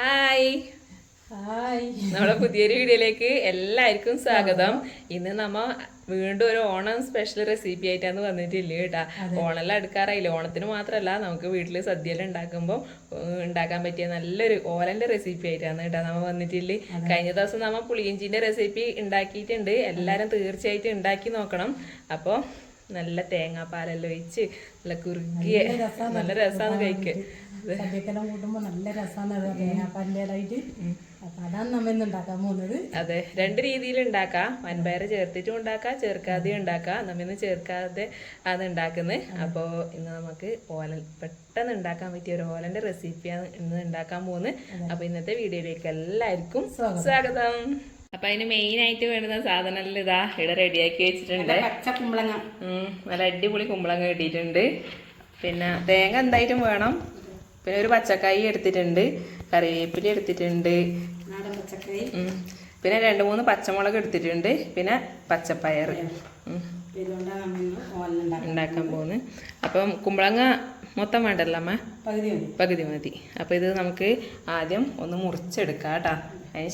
Hi hi നമ്മളെ പുതിയൊരു വീഡിയോയിലേക്ക് എല്ലാവർക്കും സ്വാഗതം. ഇന്ന് നമ്മ വീണ്ടും ഒരു ഓണം സ്പെഷ്യൽ റെസിപ്പി ആയിട്ടാണ് വന്നിട്ടില്ല കേട്ടാ. ഓണെല്ലാം എടുക്കാറായില്ല? ഓണത്തിന് മാത്രമല്ല നമുക്ക് വീട്ടിൽ സദ്യയെല്ലാം ഉണ്ടാക്കുമ്പോൾ ഉണ്ടാക്കാൻ പറ്റിയ നല്ലൊരു ഓലന്റെ റെസിപ്പി ആയിട്ടാണ് കേട്ടാ നമ്മൾ വന്നിട്ടില്ല. കഴിഞ്ഞ ദിവസം നമ്മൾ പുളിയിഞ്ചിന്റെ റെസിപ്പി ഉണ്ടാക്കിയിട്ടുണ്ട്. എല്ലാവരും തീർച്ചയായിട്ടും ഉണ്ടാക്കി നോക്കണം. അപ്പോൾ നല്ല തേങ്ങാപ്പാലെല്ലാം ഒഴിച്ച് നല്ല കുറുകിയ നല്ല രസമാണ് കഴിക്കാൻ. സദ്യക്കെല്ലാം കൂട്ടുമ്പോൾ നല്ല രസമാണ് തേങ്ങാപ്പാലിന്റെതായിട്ട് അപ്പം അതാണ് നമ്മ ഇന്ന് ഉണ്ടാക്കാൻ പോകുന്നത്. അതെ. രണ്ട് രീതിയിൽ ഉണ്ടാക്കാം. വൻപയർ ചേർത്തിട്ടും ഉണ്ടാക്കാം. ചേർക്കാതെയും ഉണ്ടാക്കാം. നമ്മിന്ന് ചേർക്കാതെ ആണ് ഉണ്ടാക്കുന്നത് അപ്പോൾ ഇന്ന് നമുക്ക് ഓലൻ പെട്ടെന്ന് ഉണ്ടാക്കാൻ പറ്റിയ ഒരു ഓലന്റെ റെസിപ്പിയാണ് ഇന്ന് ഉണ്ടാക്കാൻ പോകുന്നത് അപ്പോൾ ഇന്നത്തെ വീഡിയോയിലേക്ക് എല്ലാവർക്കും സ്വാഗതം. അപ്പൊ അതിന് മെയിൻ ആയിട്ട് വേണ്ട സാധനം ഇതാ ഇവിടെ റെഡിയാക്കി വെച്ചിട്ടുണ്ട്. പച്ച കുമ്പളങ്ങ. നല്ല അടിപൊളി കുമ്പളങ്ങ കിട്ടിയിട്ടുണ്ട്. പിന്നെ തേങ്ങ എന്തായാലും വേണം. പിന്നെ ഒരു പച്ചക്കായി എടുത്തിട്ടുണ്ട്. കറിവേപ്പില എടുത്തിട്ടുണ്ട്. പിന്നെ രണ്ട് മൂന്ന് പച്ചമുളക് എടുത്തിട്ടുണ്ട്. പിന്നെ പച്ചപ്പയർ. ഉണ്ടാക്കാൻ പോകുന്നു അപ്പം കുമ്പളങ്ങ മൊത്തം വേണ്ടല്ലോ അമ്മ? പകുതി മതി. അപ്പൊ ഇത് നമുക്ക് ആദ്യം ഒന്ന് മുറിച്ചെടുക്കാം കേട്ടോ.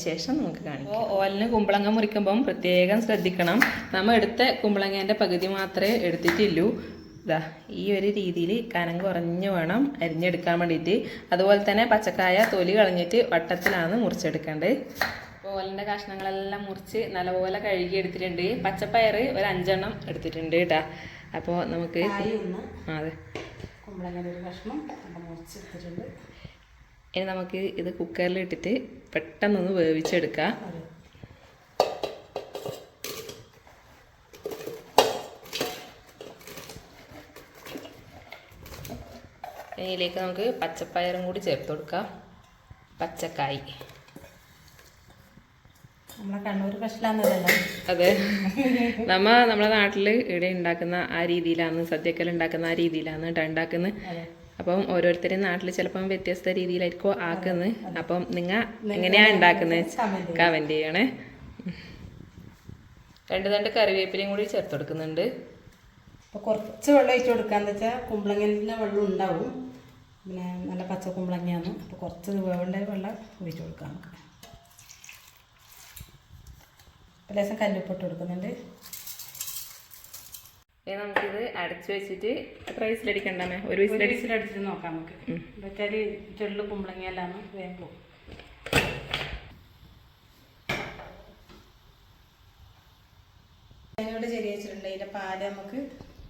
ശേഷം നമുക്ക് കാണിക്കാം. അപ്പോൾ ഓലിന് കുമ്പളങ്ങ മുറിക്കുമ്പം പ്രത്യേകം ശ്രദ്ധിക്കണം. നമ്മൾ എടുത്ത കുമ്പളങ്ങേന്റെ പകുതി മാത്രമേ എടുത്തിട്ടുള്ളൂ ഇതാ ഈ ഒരു രീതിയിൽ കനം കുറഞ്ഞു വേണം അരിഞ്ഞെടുക്കാൻ വേണ്ടിയിട്ട്. അതുപോലെ തന്നെ പച്ചക്കായ തൊലി കളഞ്ഞിട്ട് വട്ടത്തിലാണ് മുറിച്ചെടുക്കേണ്ടത്. അപ്പോൾ ഓലിന്റെ കഷ്ണങ്ങളെല്ലാം മുറിച്ച് നല്ലപോലെ കഴുകി എടുത്തിട്ടുണ്ട് പച്ചപ്പയർ ഒരു അഞ്ചെണ്ണം എടുത്തിട്ടുണ്ട് കേട്ടോ. അപ്പോൾ നമുക്ക് അതെ. കുമ്പളങ്ങയുടെ ഒരു കഷ്ണം മുറിച്ച് മുറിച്ചെടുത്തിട്ടുണ്ട്. ഇനി നമുക്ക് ഇത് കുക്കറിൽ ഇട്ടിട്ട് പെട്ടെന്നൊന്ന് വേവിച്ചെടുക്കാം. ഇതിലേക്ക് നമുക്ക് പച്ചപ്പയറും കൂടി ചേർത്ത് കൊടുക്കാം. പച്ചക്കായി. അതെ. നമ്മ നമ്മളെ നാട്ടിൽ ഇവിടെ ഉണ്ടാക്കുന്ന ആ രീതിയിലാണ് സദ്യക്കൽ ഉണ്ടാക്കുന്ന ആ രീതിയിലാണ് കേട്ടോ ഉണ്ടാക്കുന്നത് അപ്പം ഓരോരുത്തരും നാട്ടിൽ ചിലപ്പം വ്യത്യസ്ത രീതിയിലായിരിക്കും ആക്കുന്നത്. അപ്പം നിങ്ങൾ എങ്ങനെയാണ് ഉണ്ടാക്കുന്നത് കമന്റ് ചെയ്യണേ. രണ്ട് രണ്ട് കറിവേപ്പിലയും കൂടി ചേർത്ത് കൊടുക്കുന്നുണ്ട്. അപ്പോൾ കുറച്ച് വെള്ളം ഒഴിച്ച് കൊടുക്കാന്ന് വെച്ചാൽ കുമ്പളങ്ങന്റെ വെള്ളം ഉണ്ടാവും. പിന്നെ നല്ല പച്ച കുമ്പളങ്ങയാണ്. അപ്പോൾ കുറച്ച് വേവേണ്ട വെള്ളം ഒഴിച്ച് കൊടുക്കാം നമുക്ക്. ലേശം കല്ലുപ്പിട്ട് കൊടുക്കുന്നുണ്ട്. ഇനി നമുക്കിത് അടച്ചു വെച്ചിട്ട് എത്ര വയസ്സിലടിക്കണ്ടേ ഒരു ഒരു അടിച്ചിട്ട് നോക്കാം നമുക്ക്. വെച്ചാൽ ചെള്ളു കുമ്പളങ്ങയെല്ലാം വേഗം പോകും അതിനോട് ചെറിയ വെച്ചിട്ടുണ്ട് അതിന്റെ പാൽ നമുക്ക്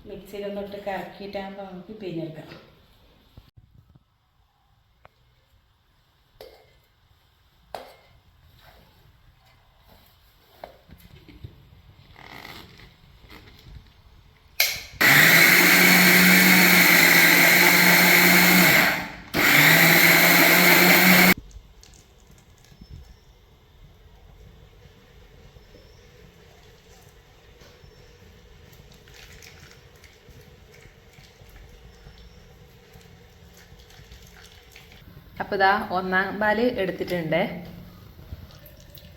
മിക്സിയിലൊന്നിട്ട് കറക്കിയിട്ടാകുമ്പോൾ നമുക്ക് പിഴിഞ്ഞെടുക്കാം അപ്പോൾ ഇതാ ഒന്നാം പാൽ എടുത്തിട്ടുണ്ട്.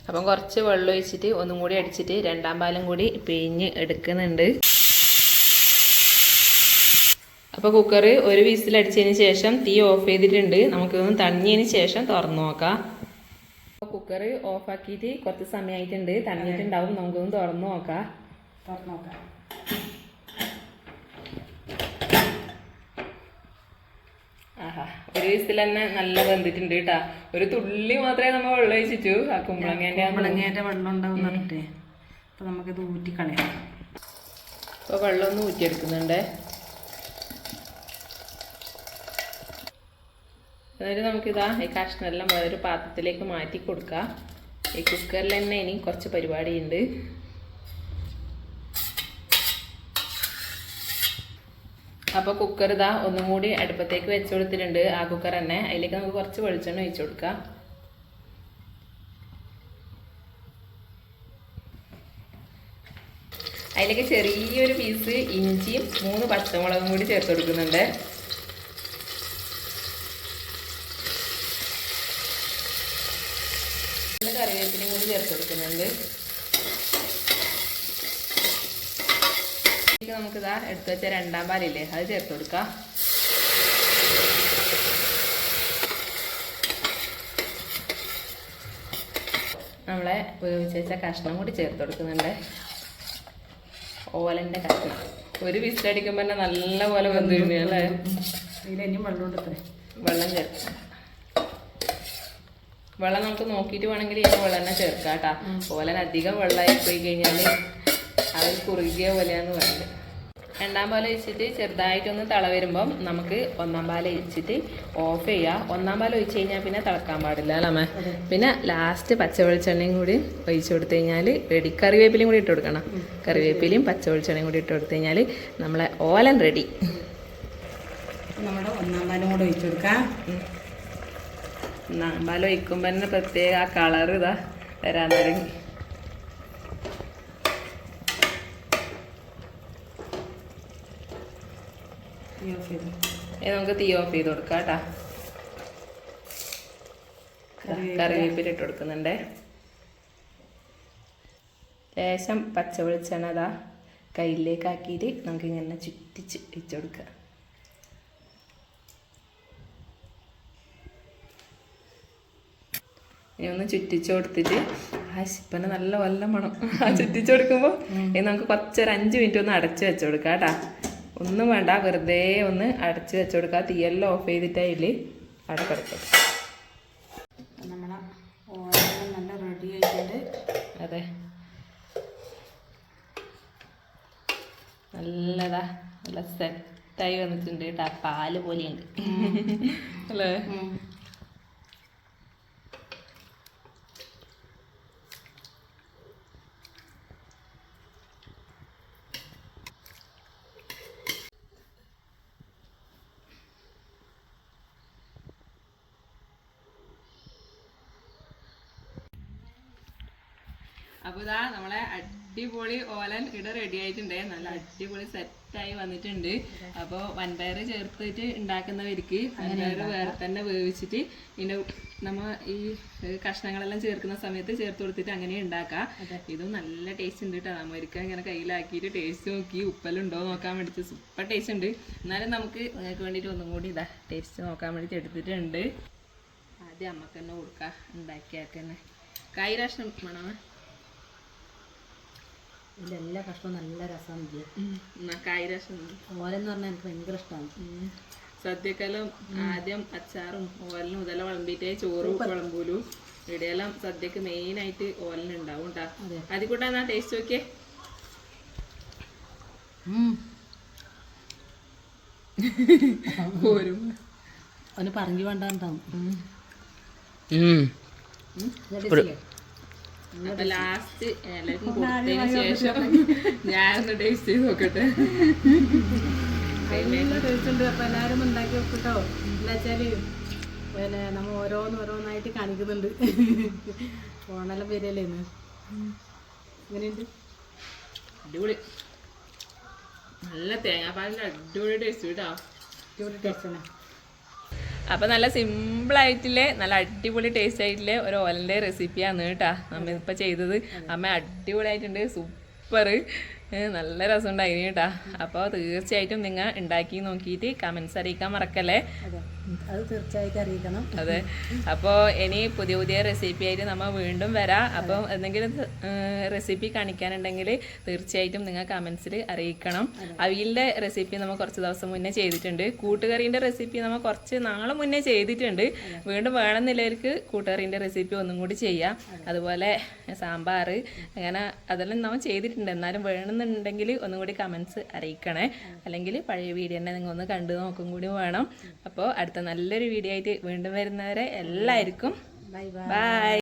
അപ്പം കുറച്ച് വെള്ളം ഒഴിച്ചിട്ട് ഒന്നും കൂടി അടിച്ചിട്ട് രണ്ടാം പാലും കൂടി പിഴിഞ്ഞ് എടുക്കുന്നുണ്ട്. അപ്പോൾ കുക്കർ ഒരു വിസിലടിച്ചതിന് ശേഷം തീ ഓഫ് ചെയ്തിട്ടുണ്ട്. നമുക്കൊന്ന് തണിഞ്ഞതിന് ശേഷം തുറന്നു നോക്കാം. അപ്പോൾ കുക്കർ ഓഫാക്കിയിട്ട് കുറച്ച് സമയമായിട്ടുണ്ട്. തണിഞ്ഞിട്ടുണ്ടാവും നമുക്കൊന്ന് തുറന്നു നോക്കാം. തുറന്നു നോക്കാം. ഒരു വിസിൽ തന്നെ നല്ല വെന്തിട്ടുണ്ട് കേട്ടാ. ഒരു തുള്ളി മാത്രമേ നമ്മൾ വെള്ളം ഒഴിച്ചിട്ടു. ആ കുമ്പളങ്ങേന്റെ കുമ്പളങ്ങേന്റെ വെള്ളം ഉണ്ടാവും നമുക്ക് ഇത് നമുക്കിത് ഊറ്റിക്കളയാം അപ്പോൾ വെള്ളം ഒന്ന് ഊറ്റിയെടുക്കുന്നുണ്ടേ. എന്നിട്ട് നമുക്കിതാ ഈ കഷ്ണമെല്ലാം വേറൊരു പാത്രത്തിലേക്ക് മാറ്റി കൊടുക്കാം. ഈ കുക്കറിൽ തന്നെ ഇനി കുറച്ച് പരിപാടിയുണ്ട്. അപ്പോൾ കുക്കർ ഇതാ ഒന്നും കൂടി അടുപ്പത്തേക്ക് വെച്ച് കൊടുത്തിട്ടുണ്ട്. ആ കുക്കർ തന്നെ. അതിലേക്ക് നമുക്ക് കുറച്ച് വെളിച്ചെണ്ണ ഒഴിച്ചു കൊടുക്കാം. അതിലേക്ക് ചെറിയൊരു പീസ് ഇഞ്ചിയും മൂന്ന് പച്ചമുളകും കൂടി ചേർത്ത് കൊടുക്കുന്നുണ്ട്. കറിവേപ്പിലയും കൂടി ചേർത്ത് കൊടുക്കുന്നുണ്ട്. ഇതിലേക്ക് നമുക്കിതാ എടുത്തു വെച്ച രണ്ടാം പാലില്ലേ? അത് ചേർത്ത് കൊടുക്കാം. നമ്മളെ ഉപയോഗിച്ച് വെച്ച കഷ്ണം കൂടി ചേർത്ത് കൊടുക്കുന്നുണ്ട്. ഓലന്റെ കഷ്ണം. ഒരു വിസിലടിക്കുമ്പോൾ തന്നെ നല്ല പോലെ വന്നു കഴിഞ്ഞു അല്ലേ? ഇതിലും വെള്ളം കൊടുത്തേ വെള്ളം ചേർക്കാം വെള്ളം നമുക്ക് നോക്കിയിട്ട് വേണമെങ്കിൽ ഈ വെള്ളം തന്നെ ചേർക്കാം കേട്ടാ. ഓലൻ അധികം വെള്ളമായി പോയി കഴിഞ്ഞാൽ അത് കുറുകിയ പോലെയാന്ന് പറയുന്നത് രണ്ടാം പാൽ ഒഴിച്ചിട്ട് ചെറുതായിട്ടൊന്ന് തള വരുമ്പം നമുക്ക് ഒന്നാം പാൽ ഒഴിച്ചിട്ട് ഓഫ് ചെയ്യുക ഒന്നാം പാൽ ഒഴിച്ച് കഴിഞ്ഞാൽ പിന്നെ തിളക്കാൻ പാടില്ല അല്ലേ പിന്നെ ലാസ്റ്റ് പച്ച വെളിച്ചെണ്ണയും കൂടി ഒഴിച്ചു കൊടുത്തു കഴിഞ്ഞാൽ റെഡി കറിവേപ്പിലയും കൂടി ഇട്ട് കൊടുക്കണം. കറിവേപ്പിലയും പച്ച വെളിച്ചെണ്ണയും കൂടി ഇട്ട് കൊടുത്തു കഴിഞ്ഞാൽ നമ്മളെ ഓലൻ റെഡി നമ്മുടെ ഒന്നാം പാലും കൂടെ ഒഴിച്ചു കൊടുക്കാം. ഒന്നാം പാൽ ഒഴിക്കുമ്പോൾ തന്നെ പ്രത്യേക ആ കളർ ഇതാ വരാൻ തുടങ്ങി. ഓഫ് ചെയ്തു? നമുക്ക് തീ ഓഫ് ചെയ്ത് കൊടുക്കാം കേട്ടാ. കറിവേപ്പില. ഇട്ട് കൊടുക്കുന്നുണ്ടേ. ലേശം പച്ച വെളിച്ചെണ്ണ അതാ കയ്യിലേക്ക് ആക്കിയിട്ട് നമുക്ക് ഇങ്ങനെ ചുറ്റിച്ച് വെച്ച് കൊടുക്കുക. ഇനി ഒന്ന് ചുറ്റിച്ച് കൊടുത്തിട്ട് ആ ശിപ്പന നല്ല വല്ല മണം. ആ ചുറ്റിച്ച് കൊടുക്കുമ്പോൾ ഇനി നമുക്ക് കുറച്ചൊരു അഞ്ച് മിനിറ്റ് ഒന്ന് അടച്ചു വെച്ച് കൊടുക്കാം കേട്ടാ. ഒന്നും വേണ്ട വെറുതെ ഒന്ന് അടച്ച് വെച്ച് കൊടുക്കുക. തീയെല്ലാം ഓഫ് ചെയ്തിട്ടായില്ലേ അടക്കെടുക്കും നമ്മളെ ഓരെല്ലാം നല്ല റെഡി ആയിട്ടുണ്ട്. അതെ. നല്ലതാ നല്ല സെറ്റായി വന്നിട്ടുണ്ട് കേട്ടാ പാൽ പോലെയുണ്ട്. അല്ലേ? അപ്പോൾ ഇതാ നമ്മളെ അടിപൊളി ഓലൻ ഇവിടെ റെഡി ആയിട്ടുണ്ട്. നല്ല അടിപൊളി സെറ്റായി വന്നിട്ടുണ്ട്. അപ്പോൾ വൻപയർ ചേർത്തിട്ട് ഉണ്ടാക്കുന്നവർക്ക് വൻപയർ വേറെ തന്നെ വേവിച്ചിട്ട് ഇതിന്റെ നമ്മ ഈ കഷ്ണങ്ങളെല്ലാം ചേർക്കുന്ന സമയത്ത് ചേർത്ത് കൊടുത്തിട്ട് അങ്ങനെ ഉണ്ടാക്കാം. ഇതും നല്ല ടേസ്റ്റ് ഉണ്ട് കേട്ടോ നമ്മൾക്ക് ഇങ്ങനെ കയ്യിലാക്കിയിട്ട് ടേസ്റ്റ് നോക്കി ഉപ്പലുണ്ടോ നോക്കാൻ വേണ്ടിയിട്ട് സൂപ്പർ ടേസ്റ്റ് ഉണ്ട്. എന്നാലും നമുക്ക് നിങ്ങൾക്ക് വേണ്ടിയിട്ട് ഒന്നും കൂടി ഇതാ ടേസ്റ്റ് നോക്കാൻ വേണ്ടിയിട്ട് എടുത്തിട്ടുണ്ട്. ആദ്യം അമ്മയ്ക്ക് തന്നെ കൊടുക്കാം. ഉണ്ടാക്കിയാക്കന്നെ കൈ രാഷ്ട്രം വേണോ? ഇതിലെല്ലാ കഷ്ണവും നല്ല രസമാണ് എന്നാ കായ് രസം ഓലെന്ന് പറഞ്ഞാൽ എനിക്ക് ഭയങ്കര ഇഷ്ടമാണ് സദ്യക്കെല്ലാം ആദ്യം അച്ചാറും ഓലനും ഇതെല്ലാം വിളമ്പിട്ടേ ചോറും വിളമ്പൂലു ഇവിടെയെല്ലാം സദ്യക്ക് മെയിൻ ആയിട്ട് ഓലൻ ഉണ്ടാവും കേട്ടാ അതെ. അതിൽ കൂടെ എന്നാ ടേസ്റ്റ് നോക്കിയേ. പോരും. അവന് പറഞ്ഞു വേണ്ടാണ്ടാവും അപ്പൊ ലാസ്റ്റ് എല്ലാവർക്കും കൊടുത്തതിന് ശേഷം ഞാനൊന്ന് ടേസ്റ്റ് ചെയ്ത് നോക്കട്ടെ. ടേസ്റ്റ് ഉണ്ട്. അപ്പോൾ എല്ലാവരും ഉണ്ടാക്കി വെക്കട്ടോ എന്താ പിന്നെ നമ്മൾ ഓരോന്ന് ഓരോന്നായിട്ട് കാണിക്കുന്നുണ്ട്. ഓണെല്ലാം വരികയല്ലേ ഇന്ന്? എങ്ങനെയുണ്ട്? അടിപൊളി. നല്ല തേങ്ങാപ്പാലിന്റെ അടിപൊളി ടേസ്റ്റ് കേട്ടോ. അടിപൊളി ടേസ്റ്റാണ് അപ്പൊ നല്ല സിമ്പിൾ ആയിട്ടില്ലേ നല്ല അടിപൊളി ടേസ്റ്റ് ആയിട്ടില്ലേ ഒരു ഓലന്റെ റെസിപ്പിയാണ് കേട്ടാ നമ്മ ഇപ്പൊ ചെയ്തത്. അമ്മ അടിപൊളിയായിട്ടുണ്ട് സൂപ്പർ നല്ല രസമുണ്ടായിരുന്നു കേട്ടാ അപ്പോൾ തീർച്ചയായിട്ടും നിങ്ങൾ ഉണ്ടാക്കി നോക്കിയിട്ട് കമൻസ് അറിയിക്കാൻ മറക്കല്ലേ? അതെ തീർച്ചയായിട്ടും അറിയിക്കണം. അതെ. അപ്പോൾ ഇനി പുതിയ പുതിയ റെസിപ്പി ആയിട്ട് നമ്മൾ വീണ്ടും വരാം. അപ്പം എന്തെങ്കിലും റെസിപ്പി കാണിക്കാനുണ്ടെങ്കിൽ തീർച്ചയായിട്ടും നിങ്ങൾ കമൻസിൽ അറിയിക്കണം. അവിയലിന്റെ റെസിപ്പി നമ്മൾ കുറച്ച് ദിവസം മുന്നേ ചെയ്തിട്ടുണ്ട്. കൂട്ടുകറീന്റെ റെസിപ്പി നമ്മൾ കുറച്ച് നാളെ മുന്നേ ചെയ്തിട്ടുണ്ട്. വീണ്ടും വേണമെന്നില്ലവർക്ക് കൂട്ടുകറീന്റെ റെസിപ്പി ഒന്നും കൂടി ചെയ്യാം. അതുപോലെ സാമ്പാർ അങ്ങനെ അതെല്ലാം നമ്മൾ ചെയ്തിട്ടുണ്ട്. എന്നാലും വേണമെന്നുണ്ടെങ്കിൽ ഒന്നും കൂടി കമൻസ് അറിയിക്കണേ. അല്ലെങ്കിൽ പഴയ വീഡിയോ തന്നെ നിങ്ങൾ ഒന്ന് കണ്ടു നോക്കും കൂടി വേണം. അപ്പോൾ അടുത്ത നല്ലൊരു വീഡിയോ ആയിട്ട് വീണ്ടും വരുന്നവരെ എല്ലാവർക്കും ബൈ ബൈ